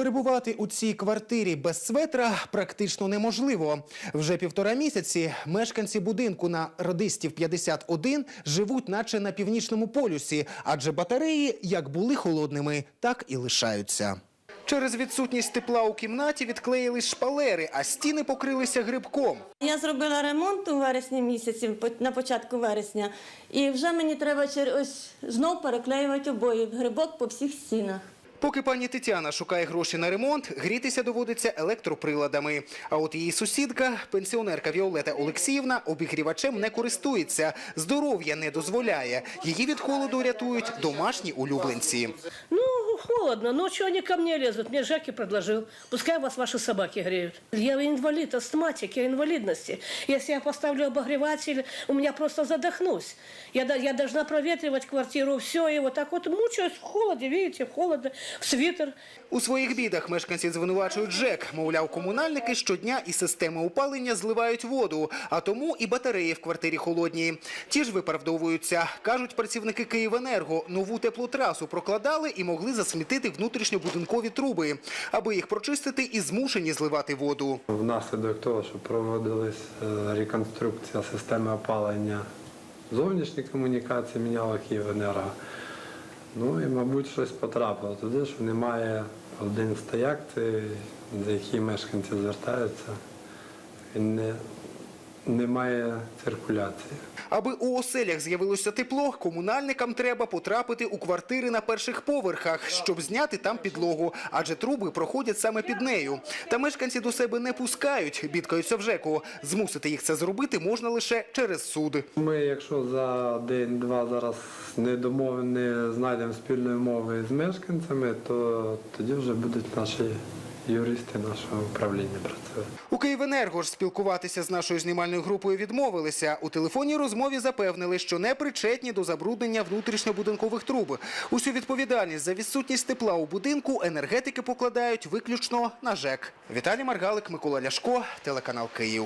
Перебувати у цій квартирі без светра практично неможливо. Вже півтора місяці мешканці будинку на радистів 51 живуть, наче на північному полюсі, адже батареї як були холодними, так і лишаються. Через відсутність тепла у кімнаті відклеїлись шпалери, а стіни покрилися грибком. Я зробила ремонт у вересні місяці, на початку вересня, і вже мені треба чер- ось знов переклеювати обої, грибок по всіх стінах. Поки пані Тетяна шукає гроші на ремонт, грітися доводиться електроприладами. А от її сусідка, пенсіонерка Віолета Олексіївна, обігрівачем не користується. Здоров'я не дозволяє. Її від холоду рятують домашні улюбленці. Ну, холодно. Ночью они ко мне лезут. Мне Жаки предложил. Пускай вас ваши собаки греют. Я инвалид, астматик, я инвалидности. Если я поставлю обогреватель, у меня просто задохнусь. Я, я должна проветривать квартиру, все. И вот так вот мучаюсь в холоде, видите, в холоде, в свитер. У своїх бідах мешканці звинувачують ЖЕК. Мовляв, комунальники щодня із системи опалення зливають воду, а тому і батареї в квартирі холодні. Ті ж виправдовуються. Кажуть працівники Київенерго, нову теплотрасу прокладали і могли засмітити внутрішньобудинкові труби. Аби їх прочистити і змушені зливати воду. Внаслідок того, що проводилась е, реконструкція системи опалення зовнішніх комунікацій, міняло Київенерго. Ну і, мабуть, щось потрапило туди, що немає один стояк, за який мешканці звертаються, і не, немає циркуляції. Аби у оселях з'явилося тепло, комунальникам треба потрапити у квартири на перших поверхах, щоб зняти там підлогу, адже труби проходять саме під нею. Та мешканці до себе не пускають, бідкаються в ЖЕКу. Змусити їх це зробити можна лише через суд. Ми, якщо за день-два зараз не домов... не знайдемо спільної мови з мешканцями, то тоді вже будуть наші юристи нашого управління працюють. У Київенерго ж спілкуватися з нашою знімальною групою відмовилися. У телефонній розмові запевнили, що не причетні до забруднення внутрішньобудинкових труб. Усю відповідальність за відсутність тепла у будинку енергетики покладають виключно на ЖЕК. Віталій Маргалик, Микола Ляшко, телеканал Київ.